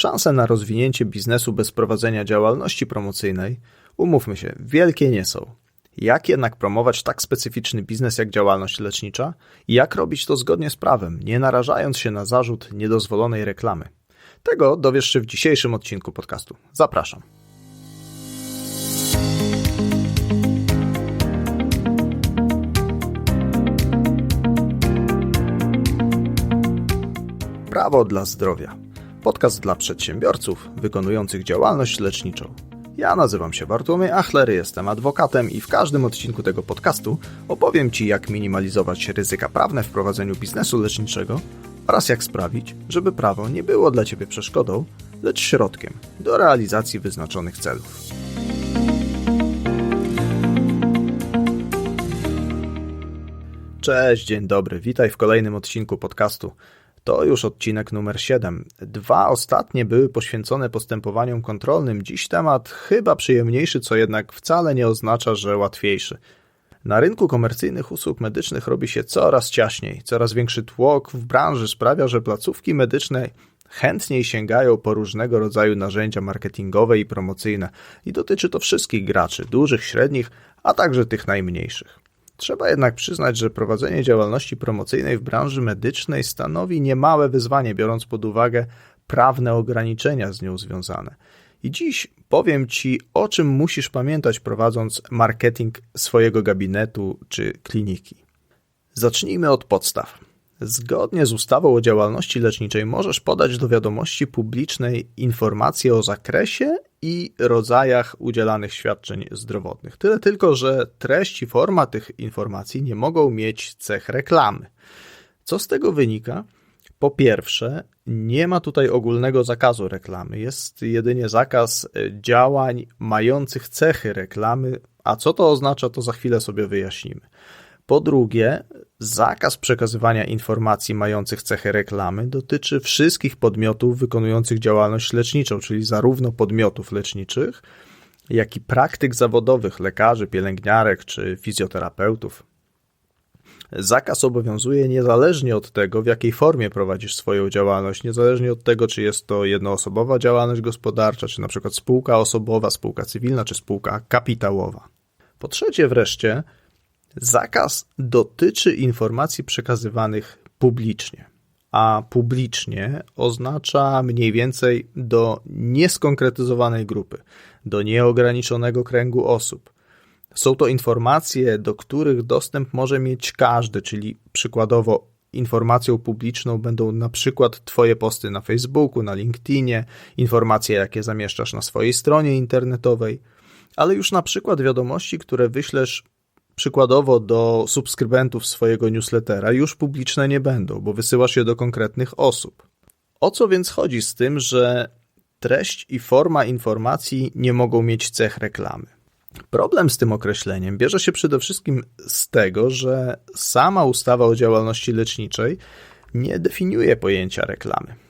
Szanse na rozwinięcie biznesu bez prowadzenia działalności promocyjnej, umówmy się, wielkie nie są. Jak jednak promować tak specyficzny biznes jak działalność lecznicza i jak robić to zgodnie z prawem, nie narażając się na zarzut niedozwolonej reklamy? Tego dowiesz się w dzisiejszym odcinku podcastu. Zapraszam. Prawo dla zdrowia. Podcast dla przedsiębiorców wykonujących działalność leczniczą. Ja nazywam się Bartłomiej Achler, jestem adwokatem i w każdym odcinku tego podcastu opowiem Ci, jak minimalizować ryzyka prawne w prowadzeniu biznesu leczniczego oraz jak sprawić, żeby prawo nie było dla Ciebie przeszkodą, lecz środkiem do realizacji wyznaczonych celów. Cześć, dzień dobry, witaj w kolejnym odcinku podcastu. To już odcinek numer 7. Dwa ostatnie były poświęcone postępowaniom kontrolnym. Dziś temat chyba przyjemniejszy, co jednak wcale nie oznacza, że łatwiejszy. Na rynku komercyjnych usług medycznych robi się coraz ciaśniej. Coraz większy tłok w branży sprawia, że placówki medyczne chętniej sięgają po różnego rodzaju narzędzia marketingowe i promocyjne. I dotyczy to wszystkich graczy, dużych, średnich, a także tych najmniejszych. Trzeba jednak przyznać, że prowadzenie działalności promocyjnej w branży medycznej stanowi niemałe wyzwanie, biorąc pod uwagę prawne ograniczenia z nią związane. I dziś powiem Ci, o czym musisz pamiętać, prowadząc marketing swojego gabinetu czy kliniki. Zacznijmy od podstaw. Zgodnie z ustawą o działalności leczniczej możesz podać do wiadomości publicznej informacje o zakresie i rodzajach udzielanych świadczeń zdrowotnych. Tyle tylko, że treść i forma tych informacji nie mogą mieć cech reklamy. Co z tego wynika? Po pierwsze, nie ma tutaj ogólnego zakazu reklamy. Jest jedynie zakaz działań mających cechy reklamy, a co to oznacza, to za chwilę sobie wyjaśnimy. Po drugie, zakaz przekazywania informacji mających cechy reklamy dotyczy wszystkich podmiotów wykonujących działalność leczniczą, czyli zarówno podmiotów leczniczych, jak i praktyk zawodowych, lekarzy, pielęgniarek czy fizjoterapeutów. Zakaz obowiązuje niezależnie od tego, w jakiej formie prowadzisz swoją działalność, niezależnie od tego, czy jest to jednoosobowa działalność gospodarcza, czy na przykład spółka osobowa, spółka cywilna, czy spółka kapitałowa. Po trzecie wreszcie, Zakaz dotyczy informacji przekazywanych publicznie, a publicznie oznacza mniej więcej do nieskonkretyzowanej grupy, do nieograniczonego kręgu osób. Są to informacje, do których dostęp może mieć każdy, czyli przykładowo informacją publiczną będą na przykład Twoje posty na Facebooku, na LinkedInie, informacje, jakie zamieszczasz na swojej stronie internetowej, ale już na przykład wiadomości, które wyślesz przykładowo do subskrybentów swojego newslettera już publiczne nie będą, bo wysyłasz je do konkretnych osób. O co więc chodzi z tym, że treść i forma informacji nie mogą mieć cech reklamy? Problem z tym określeniem bierze się przede wszystkim z tego, że sama ustawa o działalności leczniczej nie definiuje pojęcia reklamy.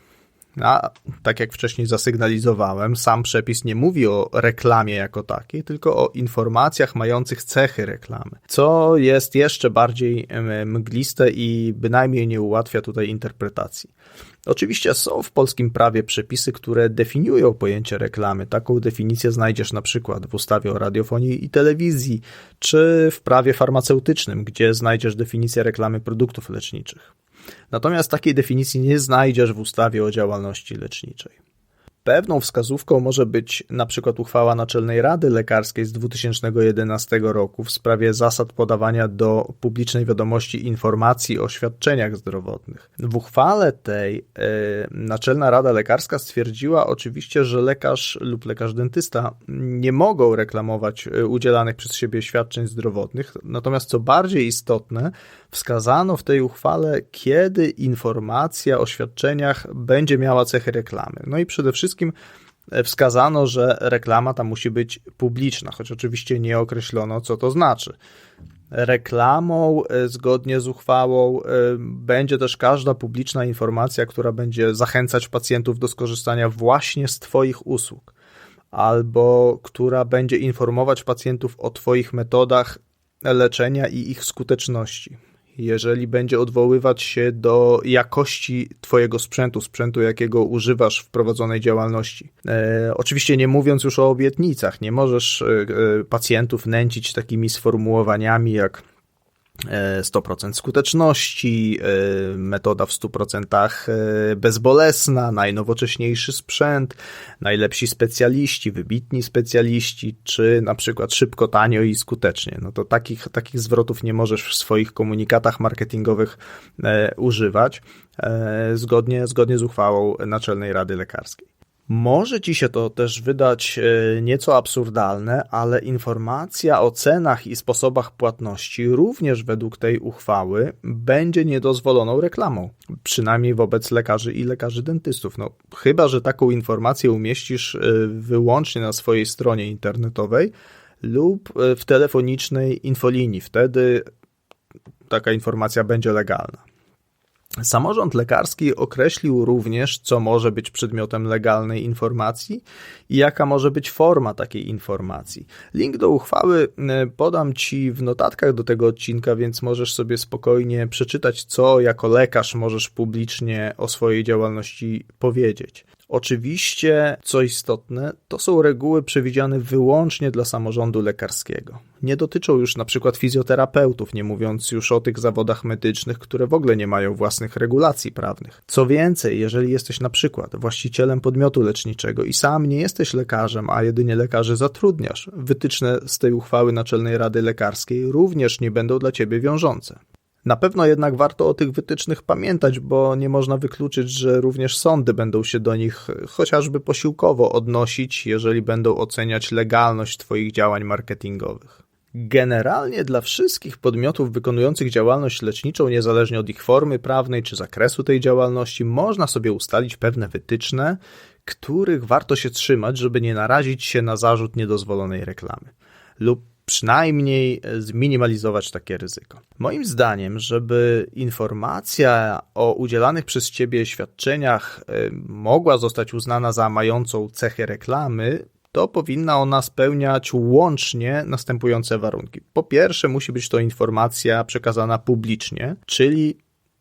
A tak jak wcześniej zasygnalizowałem, sam przepis nie mówi o reklamie jako takiej, tylko o informacjach mających cechy reklamy, co jest jeszcze bardziej mgliste i bynajmniej nie ułatwia tutaj interpretacji. Oczywiście są w polskim prawie przepisy, które definiują pojęcie reklamy. Taką definicję znajdziesz na przykład w ustawie o radiofonii i telewizji, czy w prawie farmaceutycznym, gdzie znajdziesz definicję reklamy produktów leczniczych. Natomiast takiej definicji nie znajdziesz w ustawie o działalności leczniczej. Pewną wskazówką może być na przykład uchwała Naczelnej Rady Lekarskiej z 2011 roku w sprawie zasad podawania do publicznej wiadomości informacji o świadczeniach zdrowotnych. W uchwale tej e, Naczelna Rada Lekarska stwierdziła oczywiście, że lekarz lub lekarz dentysta nie mogą reklamować e, udzielanych przez siebie świadczeń zdrowotnych, natomiast co bardziej istotne, wskazano w tej uchwale, kiedy informacja o świadczeniach będzie miała cechy reklamy. No i przede wszystkim e, wskazano, że reklama ta musi być publiczna, choć oczywiście nie określono, co to znaczy. Reklamą, e, zgodnie z uchwałą, e, będzie też każda publiczna informacja, która będzie zachęcać pacjentów do skorzystania właśnie z Twoich usług, albo która będzie informować pacjentów o Twoich metodach leczenia i ich skuteczności jeżeli będzie odwoływać się do jakości Twojego sprzętu, sprzętu, jakiego używasz w prowadzonej działalności. E, oczywiście nie mówiąc już o obietnicach, nie możesz e, e pacjentów nęcić takimi sformułowaniami jak 100% e, skuteczności, e, metoda w 100% e, bezbolesna, najnowocześniejszy sprzęt, najlepsi specjaliści, wybitni specjaliści, czy na przykład szybko, tanio i skutecznie. No to takich, takich zwrotów nie możesz w swoich komunikatach marketingowych używać zgodnie, zgodnie z uchwałą Naczelnej Rady Lekarskiej. Może ci się to też wydać e, nieco absurdalne, ale informacja o cenach i sposobach płatności również według tej uchwały będzie niedozwoloną reklamą, przynajmniej wobec lekarzy i lekarzy dentystów. No, chyba, że taką informację umieścisz e, wyłącznie na swojej stronie internetowej lub e, w telefonicznej infolinii. Wtedy taka informacja będzie legalna. Samorząd lekarski określił również, co może być przedmiotem legalnej informacji i jaka może być forma takiej informacji. Link do uchwały e, podam Ci w notatkach do tego odcinka, więc możesz sobie spokojnie przeczytać, co jako lekarz możesz publicznie o swojej działalności powiedzieć. Oczywiście, co istotne, to są reguły przewidziane wyłącznie dla samorządu lekarskiego. Nie dotyczą już na przykład fizjoterapeutów, nie mówiąc już o tych zawodach medycznych, które w ogóle nie mają własnych regulacji prawnych. Co więcej, jeżeli jesteś na przykład właścicielem podmiotu leczniczego i sam nie jesteś lekarzem, a jedynie lekarzy zatrudniasz, wytyczne z tej uchwały Naczelnej Rady Lekarskiej również nie będą dla ciebie wiążące. Na pewno jednak warto o tych wytycznych pamiętać, bo nie można wykluczyć, że również sądy będą się do nich chociażby posiłkowo odnosić, jeżeli będą oceniać legalność Twoich działań marketingowych. Generalnie dla wszystkich podmiotów wykonujących działalność leczniczą, niezależnie od ich formy prawnej czy zakresu tej działalności, można sobie ustalić pewne wytyczne, których warto się trzymać, żeby nie narazić się na zarzut niedozwolonej reklamy lub przynajmniej zminimalizować takie ryzyko. Moim zdaniem, żeby informacja o udzielanych przez Ciebie świadczeniach y, mogła zostać uznana za mającą cechy reklamy, to powinna ona spełniać łącznie następujące warunki. Po pierwsze, musi być to informacja przekazana publicznie, czyli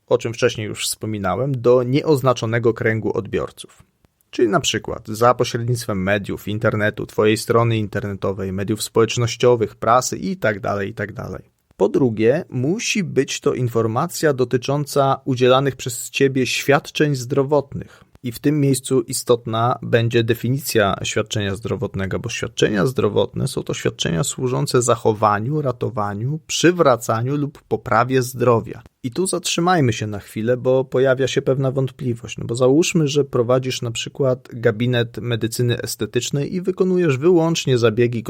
o czym wcześniej już wspominałem, do nieoznaczonego kręgu odbiorców. Czyli na przykład za pośrednictwem mediów, internetu, twojej strony internetowej, mediów społecznościowych, prasy itd., tak itd. Tak po drugie, musi być to informacja dotycząca udzielanych przez ciebie świadczeń zdrowotnych. I w tym miejscu istotna będzie definicja świadczenia zdrowotnego, bo świadczenia zdrowotne są to świadczenia służące zachowaniu, ratowaniu, przywracaniu lub poprawie zdrowia. I tu zatrzymajmy się na chwilę, bo pojawia się pewna wątpliwość. No bo załóżmy, że prowadzisz na przykład gabinet medycyny estetycznej i wykonujesz wyłącznie zabiegi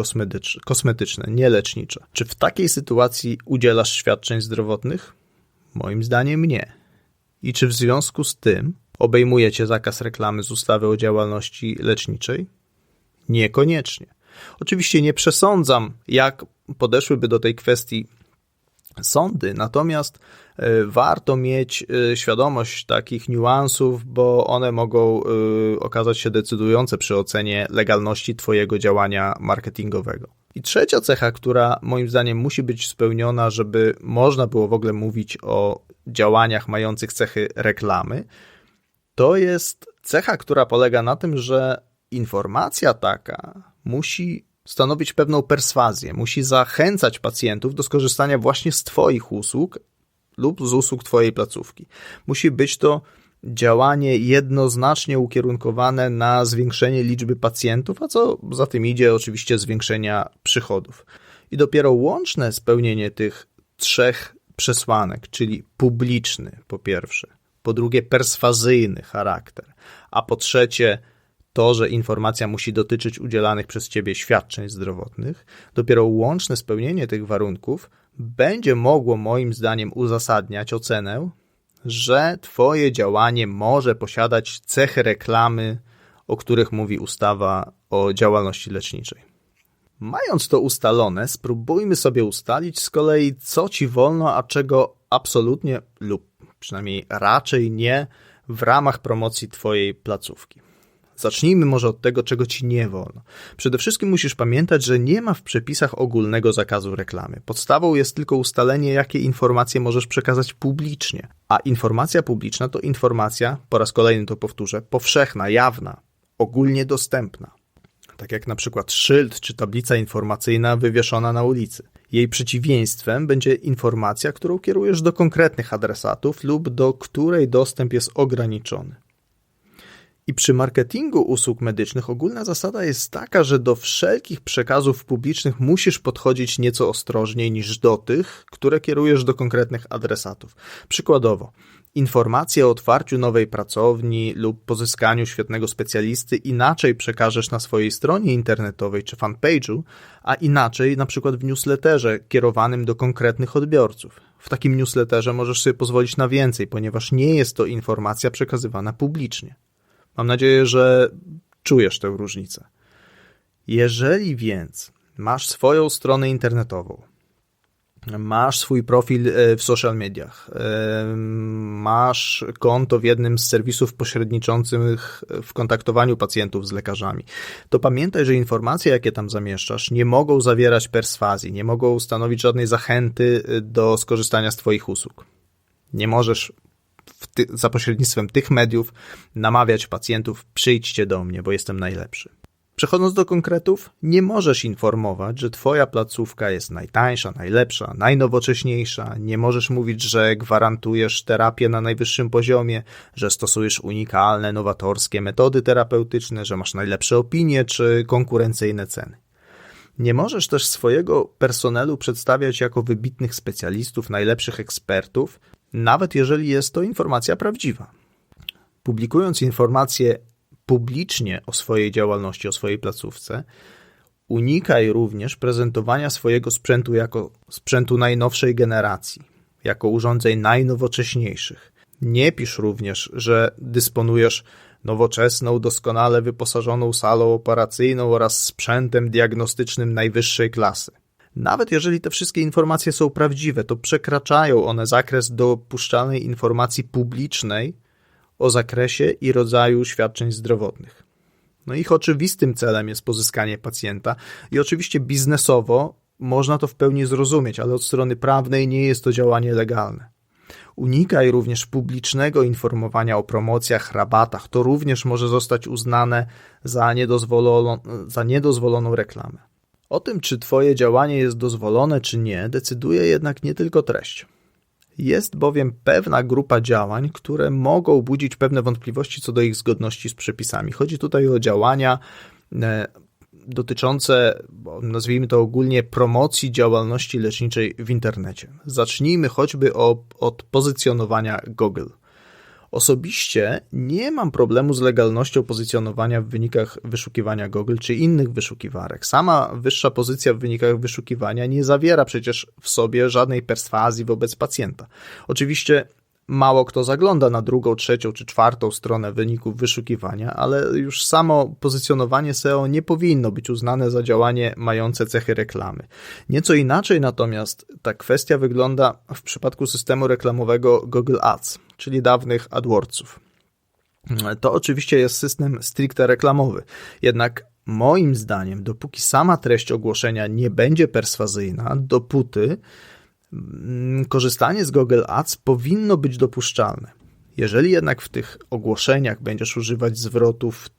kosmetyczne, nie lecznicze. Czy w takiej sytuacji udzielasz świadczeń zdrowotnych? Moim zdaniem nie. I czy w związku z tym Obejmujecie zakaz reklamy z ustawy o działalności leczniczej? Niekoniecznie. Oczywiście nie przesądzam, jak podeszłyby do tej kwestii sądy, natomiast e, warto mieć e, świadomość takich niuansów, bo one mogą e, okazać się decydujące przy ocenie legalności Twojego działania marketingowego. I trzecia cecha, która moim zdaniem musi być spełniona, żeby można było w ogóle mówić o działaniach mających cechy reklamy, to jest cecha, która polega na tym, że informacja taka musi stanowić pewną perswazję, musi zachęcać pacjentów do skorzystania właśnie z Twoich usług lub z usług Twojej placówki. Musi być to działanie jednoznacznie ukierunkowane na zwiększenie liczby pacjentów, a co za tym idzie, oczywiście zwiększenia przychodów. I dopiero łączne spełnienie tych trzech przesłanek, czyli publiczny po pierwsze, po drugie perswazyjny charakter, a po trzecie to, że informacja musi dotyczyć udzielanych przez ciebie świadczeń zdrowotnych, dopiero łączne spełnienie tych warunków będzie mogło moim zdaniem uzasadniać ocenę, że twoje działanie może posiadać cechy reklamy, o których mówi ustawa o działalności leczniczej. Mając to ustalone, spróbujmy sobie ustalić z kolei, co ci wolno, a czego absolutnie lub przynajmniej raczej nie w ramach promocji Twojej placówki. Zacznijmy może od tego, czego ci nie wolno. Przede wszystkim musisz pamiętać, że nie ma w przepisach ogólnego zakazu reklamy. Podstawą jest tylko ustalenie, jakie informacje możesz przekazać publicznie. A informacja publiczna to informacja, po raz kolejny to powtórzę, powszechna, jawna, ogólnie dostępna. Tak jak na przykład szyld czy tablica informacyjna wywieszona na ulicy. Jej przeciwieństwem będzie informacja, którą kierujesz do konkretnych adresatów lub do której dostęp jest ograniczony. I przy marketingu usług medycznych ogólna zasada jest taka, że do wszelkich przekazów publicznych musisz podchodzić nieco ostrożniej niż do tych, które kierujesz do konkretnych adresatów. Przykładowo, informacje o otwarciu nowej pracowni lub pozyskaniu świetnego specjalisty inaczej przekażesz na swojej stronie internetowej czy fanpage'u, a inaczej na przykład w newsletterze kierowanym do konkretnych odbiorców. W takim newsletterze możesz sobie pozwolić na więcej, ponieważ nie jest to informacja przekazywana publicznie. Mam nadzieję, że czujesz tę różnicę. Jeżeli więc masz swoją stronę internetową, masz swój profil e, w social mediach, e, masz konto w jednym z serwisów pośredniczących w kontaktowaniu pacjentów z lekarzami, to pamiętaj, że informacje, jakie tam zamieszczasz, nie mogą zawierać perswazji, nie mogą stanowić żadnej zachęty do skorzystania z Twoich usług. Nie możesz ty, za pośrednictwem tych mediów namawiać pacjentów, przyjdźcie do mnie, bo jestem najlepszy. Przechodząc do konkretów, nie możesz informować, że Twoja placówka jest najtańsza, najlepsza, najnowocześniejsza. Nie możesz mówić, że gwarantujesz terapię na najwyższym poziomie, że stosujesz unikalne, nowatorskie metody terapeutyczne, że masz najlepsze opinie czy konkurencyjne ceny. Nie możesz też swojego personelu przedstawiać jako wybitnych specjalistów, najlepszych ekspertów, nawet jeżeli jest to informacja prawdziwa. Publikując informacje publicznie o swojej działalności, o swojej placówce, unikaj również prezentowania swojego sprzętu jako sprzętu najnowszej generacji, jako urządzeń najnowocześniejszych. Nie pisz również, że dysponujesz nowoczesną, doskonale wyposażoną salą operacyjną oraz sprzętem diagnostycznym najwyższej klasy. Nawet jeżeli te wszystkie informacje są prawdziwe, to przekraczają one zakres dopuszczalnej informacji publicznej o zakresie i rodzaju świadczeń zdrowotnych. No ich oczywistym celem jest pozyskanie pacjenta i oczywiście biznesowo można to w pełni zrozumieć, ale od strony prawnej nie jest to działanie legalne. Unikaj również publicznego informowania o promocjach, rabatach. To również może zostać uznane za za niedozwoloną reklamę. O tym, czy Twoje działanie jest dozwolone, czy nie, decyduje jednak nie tylko treść. Jest bowiem pewna grupa działań, które mogą budzić pewne wątpliwości co do ich zgodności z przepisami. Chodzi tutaj o działania e, dotyczące, nazwijmy to ogólnie, promocji działalności leczniczej w internecie. Zacznijmy choćby od pozycjonowania Google. Osobiście nie mam problemu z legalnością pozycjonowania w wynikach wyszukiwania Google czy innych wyszukiwarek. Sama wyższa pozycja w wynikach wyszukiwania nie zawiera przecież w sobie żadnej perswazji wobec pacjenta. Oczywiście mało kto zagląda na drugą, trzecią czy czwartą stronę wyników wyszukiwania, ale już samo pozycjonowanie SEO nie powinno być uznane za działanie mające cechy reklamy. Nieco inaczej natomiast ta kwestia wygląda w przypadku systemu reklamowego Google Ads, czyli dawnych AdWordsów. To oczywiście jest system stricte reklamowy, jednak moim zdaniem, dopóki sama treść ogłoszenia nie będzie perswazyjna, dopóty korzystanie z Google Ads powinno być dopuszczalne. Jeżeli jednak w tych ogłoszeniach będziesz używać zwrotów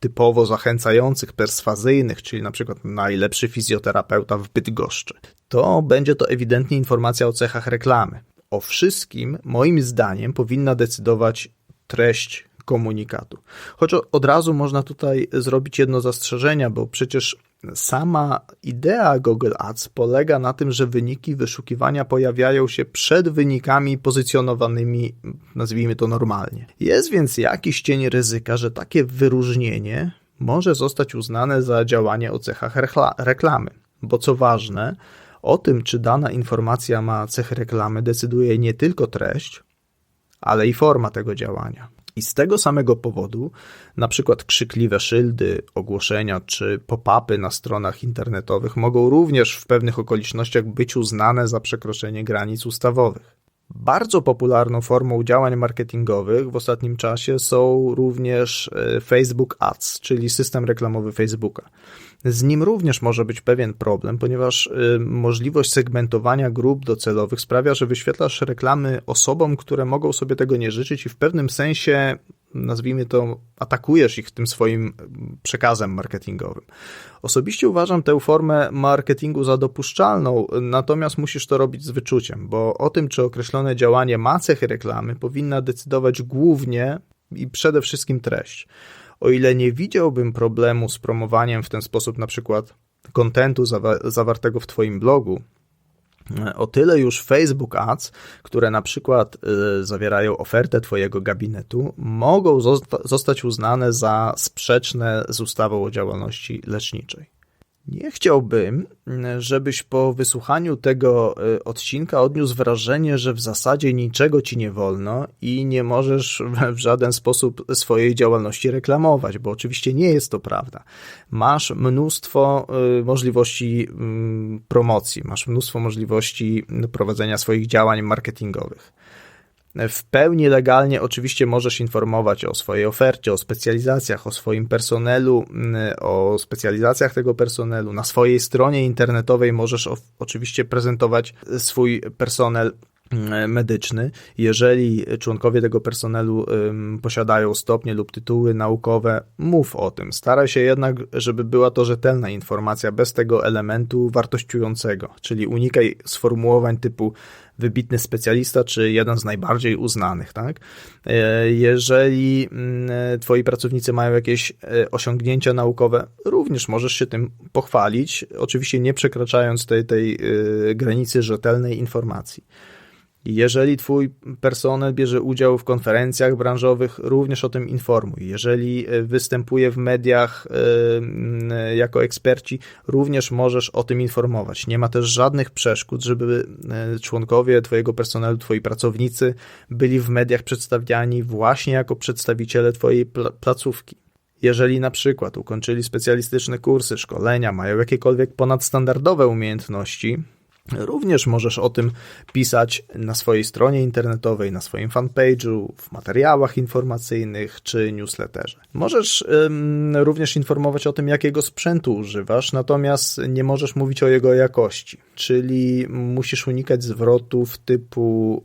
typowo zachęcających, perswazyjnych, czyli na przykład najlepszy fizjoterapeuta w Bydgoszczy, to będzie to ewidentnie informacja o cechach reklamy. O wszystkim, moim zdaniem, powinna decydować treść komunikatu. Choć od razu można tutaj zrobić jedno zastrzeżenie, bo przecież sama idea Google Ads polega na tym, że wyniki wyszukiwania pojawiają się przed wynikami pozycjonowanymi, nazwijmy to normalnie. Jest więc jakiś cień ryzyka, że takie wyróżnienie może zostać uznane za działanie o cechach reklamy. Bo co ważne, o tym, czy dana informacja ma cechy reklamy, decyduje nie tylko treść, ale i forma tego działania. I z tego samego powodu, na przykład krzykliwe szyldy, ogłoszenia czy pop-upy na stronach internetowych mogą również w pewnych okolicznościach być uznane za przekroczenie granic ustawowych. Bardzo popularną formą działań marketingowych w ostatnim czasie są również e, Facebook Ads, czyli system reklamowy Facebooka. Z nim również może być pewien problem, ponieważ e, możliwość segmentowania grup docelowych sprawia, że wyświetlasz reklamy osobom, które mogą sobie tego nie życzyć i w pewnym sensie nazwijmy to, atakujesz ich tym swoim przekazem marketingowym. Osobiście uważam tę formę marketingu za dopuszczalną, natomiast musisz to robić z wyczuciem, bo o tym, czy określone działanie ma cechy reklamy, powinna decydować głównie i przede wszystkim treść. O ile nie widziałbym problemu z promowaniem w ten sposób na przykład kontentu zawartego w Twoim blogu, o tyle już Facebook Ads, które na przykład y, zawierają ofertę Twojego gabinetu, mogą zostać uznane za sprzeczne z ustawą o działalności leczniczej. Nie chciałbym, żebyś po wysłuchaniu tego e, odcinka odniósł wrażenie, że w zasadzie niczego ci nie wolno i nie możesz w żaden sposób swojej działalności reklamować, bo oczywiście nie jest to prawda. Masz mnóstwo e, możliwości mm, promocji, masz mnóstwo możliwości prowadzenia swoich działań marketingowych. W pełni legalnie oczywiście możesz informować o swojej ofercie, o specjalizacjach, o swoim personelu, mm, o specjalizacjach tego personelu. Na swojej stronie internetowej możesz oczywiście prezentować swój personel medyczny. Jeżeli członkowie tego personelu posiadają stopnie lub tytuły naukowe, mów o tym. Staraj się jednak, żeby była to rzetelna informacja bez tego elementu wartościującego, czyli unikaj sformułowań typu wybitny specjalista, czy jeden z najbardziej uznanych, tak? E, jeżeli mm, twoi pracownicy mają jakieś e, osiągnięcia naukowe, również możesz się tym pochwalić, oczywiście nie przekraczając tej, tej e, granicy rzetelnej informacji. Jeżeli Twój personel bierze udział w konferencjach branżowych, również o tym informuj. Jeżeli e, występuje w mediach e, jako eksperci, również możesz o tym informować. Nie ma też żadnych przeszkód, żeby e, członkowie Twojego personelu, Twoi pracownicy byli w mediach przedstawiani właśnie jako przedstawiciele Twojej placówki. Jeżeli na przykład ukończyli specjalistyczne kursy, szkolenia, mają jakiekolwiek ponadstandardowe umiejętności, Również możesz o tym pisać na swojej stronie internetowej, na swoim fanpage'u, w materiałach informacyjnych czy newsletterze. Możesz ym, również informować o tym, jakiego sprzętu używasz, natomiast nie możesz mówić o jego jakości, czyli musisz unikać zwrotów typu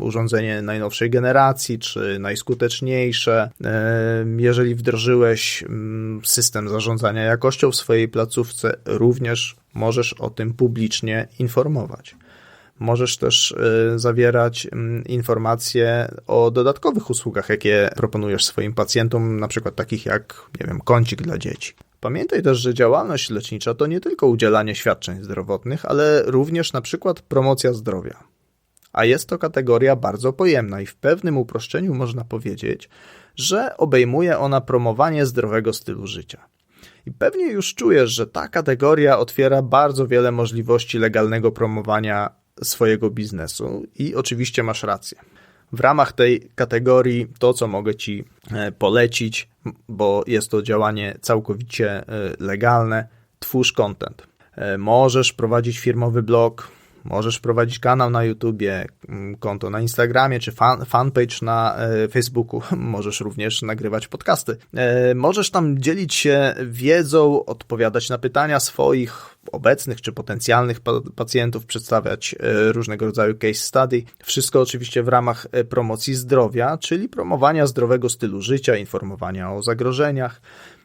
y, urządzenie najnowszej generacji czy najskuteczniejsze. Y, jeżeli wdrożyłeś y, system zarządzania jakością w swojej placówce, również możesz o tym publicznie informować. Możesz też y, zawierać mm, informacje o dodatkowych usługach, jakie proponujesz swoim pacjentom, na przykład takich jak, nie wiem, kącik dla dzieci. Pamiętaj też, że działalność lecznicza to nie tylko udzielanie świadczeń zdrowotnych, ale również na przykład promocja zdrowia. A jest to kategoria bardzo pojemna i w pewnym uproszczeniu można powiedzieć, że obejmuje ona promowanie zdrowego stylu życia. I pewnie już czujesz, że ta kategoria otwiera bardzo wiele możliwości legalnego promowania swojego biznesu i oczywiście masz rację. W ramach tej kategorii to, co mogę Ci e, polecić, bo jest to działanie całkowicie e, legalne, twórz content. E, możesz prowadzić firmowy blog, Możesz prowadzić kanał na YouTubie, mm, konto na Instagramie czy fan, fanpage na e, Facebooku. Możesz również nagrywać podcasty. E, możesz tam dzielić się wiedzą, odpowiadać na pytania swoich obecnych czy potencjalnych pacjentów, przedstawiać e, różnego rodzaju case study. Wszystko oczywiście w ramach promocji zdrowia, czyli promowania zdrowego stylu życia, informowania o zagrożeniach.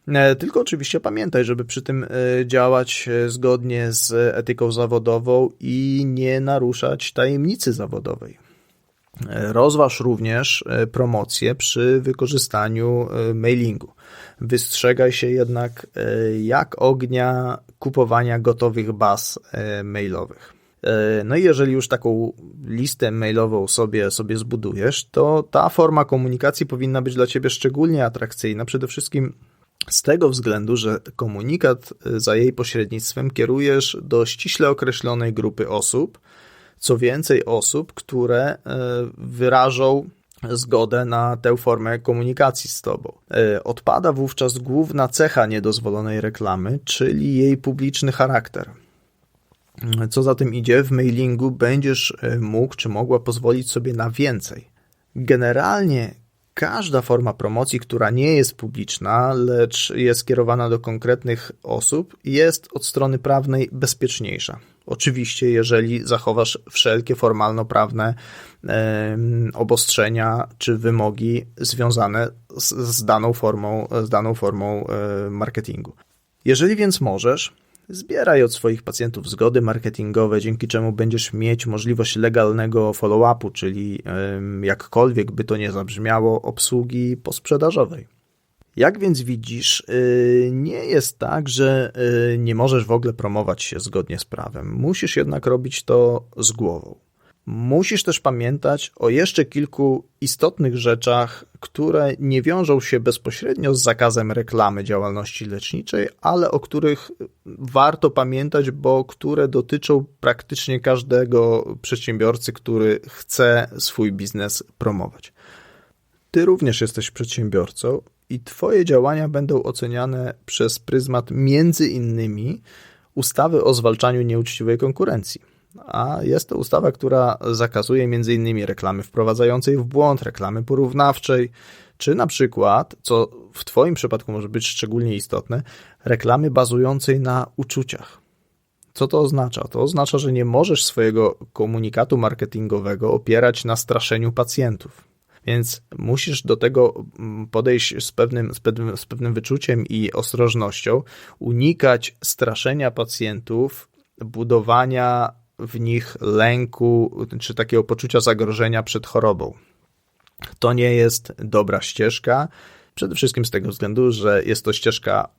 E, tylko oczywiście pamiętaj, żeby przy tym e, działać e, zgodnie z etyką zawodową i nie naruszać tajemnicy zawodowej. Rozważ również promocję przy wykorzystaniu mailingu. Wystrzegaj się jednak jak ognia kupowania gotowych baz mailowych. No i jeżeli już taką listę mailową sobie, sobie zbudujesz, to ta forma komunikacji powinna być dla Ciebie szczególnie atrakcyjna. Przede wszystkim z tego względu, że komunikat y, za jej pośrednictwem kierujesz do ściśle określonej grupy osób, co więcej osób, które y, wyrażą zgodę na tę formę komunikacji z tobą. Y, odpada wówczas główna cecha niedozwolonej reklamy, czyli jej publiczny charakter. Co za tym idzie, w mailingu będziesz mógł czy mogła pozwolić sobie na więcej. Generalnie każda forma promocji, która nie jest publiczna, lecz jest skierowana do konkretnych osób, jest od strony prawnej bezpieczniejsza. Oczywiście, jeżeli zachowasz wszelkie formalno-prawne e, obostrzenia czy wymogi związane z, z, daną formą, z daną formą e, marketingu. Jeżeli więc możesz, Zbieraj od swoich pacjentów zgody marketingowe, dzięki czemu będziesz mieć możliwość legalnego follow-upu, czyli jakkolwiek by to nie zabrzmiało, obsługi posprzedażowej. Jak więc widzisz, y, nie jest tak, że y, nie możesz w ogóle promować się zgodnie z prawem. Musisz jednak robić to z głową. Musisz też pamiętać o jeszcze kilku istotnych rzeczach, które nie wiążą się bezpośrednio z zakazem reklamy działalności leczniczej, ale o których warto pamiętać, bo które dotyczą praktycznie każdego przedsiębiorcy, który chce swój biznes promować. Ty również jesteś przedsiębiorcą i Twoje działania będą oceniane przez pryzmat między innymi ustawy o zwalczaniu nieuczciwej konkurencji a jest to ustawa, która zakazuje m.in. reklamy wprowadzającej w błąd, reklamy porównawczej, czy na przykład, co w Twoim przypadku może być szczególnie istotne, reklamy bazującej na uczuciach. Co to oznacza? To oznacza, że nie możesz swojego komunikatu marketingowego opierać na straszeniu pacjentów. Więc musisz do tego mm, podejść z pewnym, z pewnym, z pewnym wyczuciem i ostrożnością, unikać straszenia pacjentów, budowania w nich lęku czy takiego poczucia zagrożenia przed chorobą. To nie jest dobra ścieżka, przede wszystkim z tego względu, że jest to ścieżka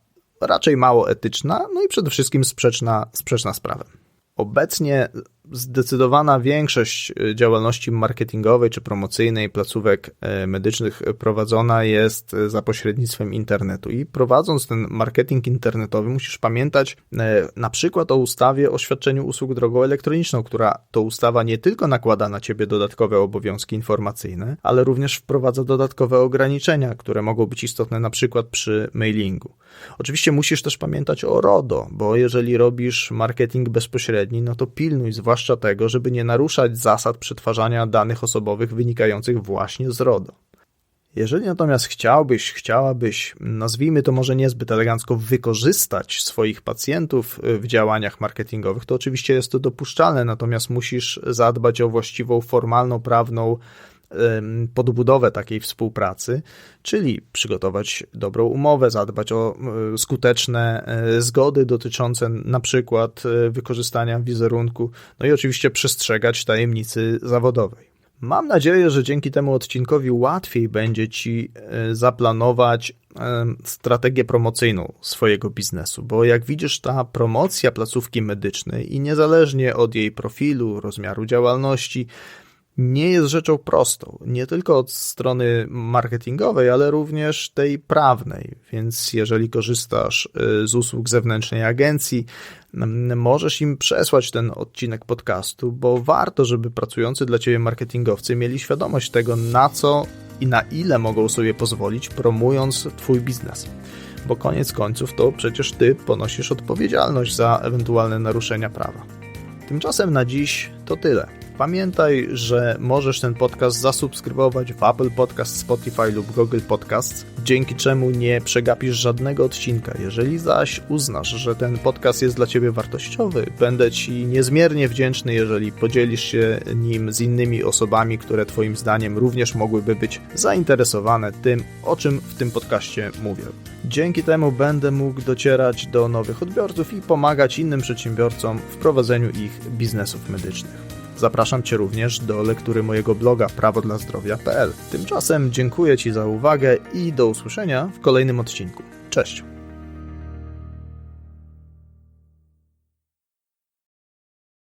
raczej mało etyczna, no i przede wszystkim sprzeczna, sprzeczna z prawem. Obecnie zdecydowana większość e, działalności marketingowej czy promocyjnej placówek e, medycznych prowadzona jest e, za pośrednictwem internetu. I prowadząc ten marketing internetowy, musisz pamiętać na przykład o ustawie o świadczeniu usług drogą elektroniczną, która to ustawa nie tylko nakłada na ciebie dodatkowe obowiązki informacyjne, ale również wprowadza dodatkowe ograniczenia, które mogą być istotne na przykład przy mailingu. Oczywiście musisz też pamiętać o RODO, bo jeżeli robisz marketing bezpośredni, no to pilnuj zwłaszcza zwłaszcza tego, żeby nie naruszać zasad przetwarzania danych osobowych wynikających właśnie z RODO. Jeżeli natomiast chciałbyś, chciałabyś, nazwijmy to może niezbyt elegancko, wykorzystać swoich pacjentów w działaniach marketingowych, to oczywiście jest to dopuszczalne, natomiast musisz zadbać o właściwą formalną, prawną podbudowę takiej współpracy, czyli przygotować dobrą umowę, zadbać o skuteczne e, zgody dotyczące na przykład e, wykorzystania wizerunku, no i oczywiście przestrzegać tajemnicy zawodowej. Mam nadzieję, że dzięki temu odcinkowi łatwiej będzie Ci e, zaplanować strategię promocyjną swojego biznesu, bo jak widzisz, ta promocja placówki medycznej i niezależnie od jej profilu, rozmiaru działalności, nie jest rzeczą prostą, nie tylko od strony marketingowej, ale również tej prawnej. Więc jeżeli korzystasz y, z usług zewnętrznej agencji, możesz im przesłać ten odcinek podcastu, bo warto, żeby pracujący dla ciebie marketingowcy mieli świadomość tego, na co i na ile mogą sobie pozwolić, promując twój biznes. Bo koniec końców to przecież ty ponosisz odpowiedzialność za ewentualne naruszenia prawa. Tymczasem na dziś to tyle. Pamiętaj, że możesz ten podcast zasubskrybować w Apple Podcast, Spotify lub Google Podcast, dzięki czemu nie przegapisz żadnego odcinka. Jeżeli zaś uznasz, że ten podcast jest dla Ciebie wartościowy, będę Ci niezmiernie wdzięczny, jeżeli podzielisz się nim z innymi osobami, które Twoim zdaniem również mogłyby być zainteresowane tym, o czym w tym podcaście mówię. Dzięki temu będę mógł docierać do nowych odbiorców i pomagać innym przedsiębiorcom w prowadzeniu ich biznesów medycznych. Zapraszam Cię również do lektury mojego bloga prawodlazdrowia.pl. Tymczasem dziękuję Ci za uwagę i do usłyszenia w kolejnym odcinku. Cześć!